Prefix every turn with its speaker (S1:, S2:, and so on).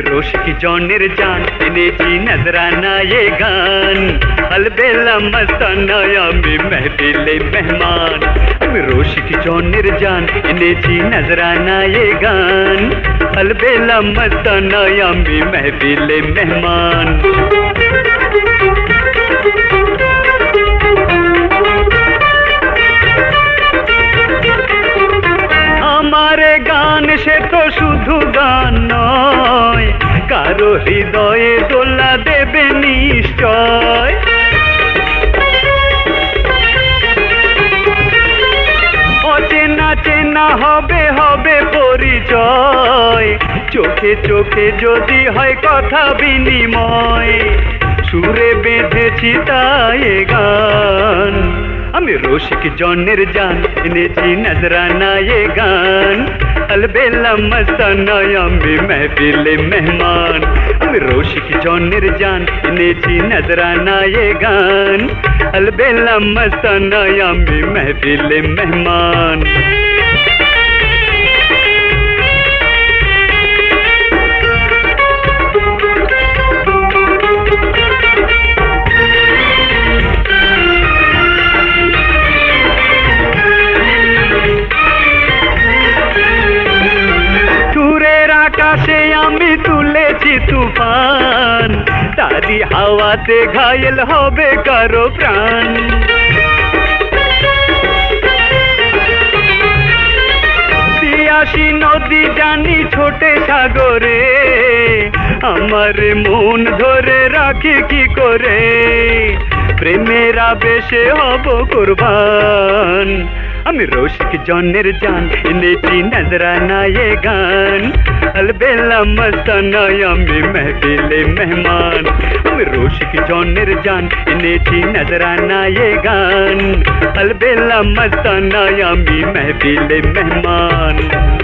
S1: रोश की जो जान इन्हें जी नजराना ये गान। अलबेला मस्तानाया में महफिले मेहमान। रोश की जो जान इन्हें जी नजराना ये गान। अलबेला मस्तानाया में महफिले मेहमान। हमारे गान से तो शुद्ध गान হৃদয়ে দোলা দেবে নিশ্চয়। অচেনা চেনা হবে হবে পরিচয়। চোখে চোখে যদি হয় কথা বিনিময়, সুরে বেঁধেছি তাই গান। আমি রসিক জনের জান এনেছি নজরানা এ গান। अलबेला मसानाया में महफिले मेहमान। रोशिक जौनर जान नजरा नजराना ये गान। अलबेला मसानाया में महफिले मेहमान। আকাশে আমি তুলেছি তুফান। তারি হাওয়াতে ঘায়েল হবে কারও প্রাণ। পিয়াসী নদী জানি ছোটে সাগরে, আমার মন ধরে রাখি কি করে? প্রেমের আবেশে হব কুরবান। अमी रोशिक जॉनर जान नेटी नजराना ये गान अलबेला मस्ताना यामी महफिले मेहमान। हम रोशिक जॉनर जान नेटी नजराना ये गान अलबेला मस्ताना यामी महफिले मेहमान।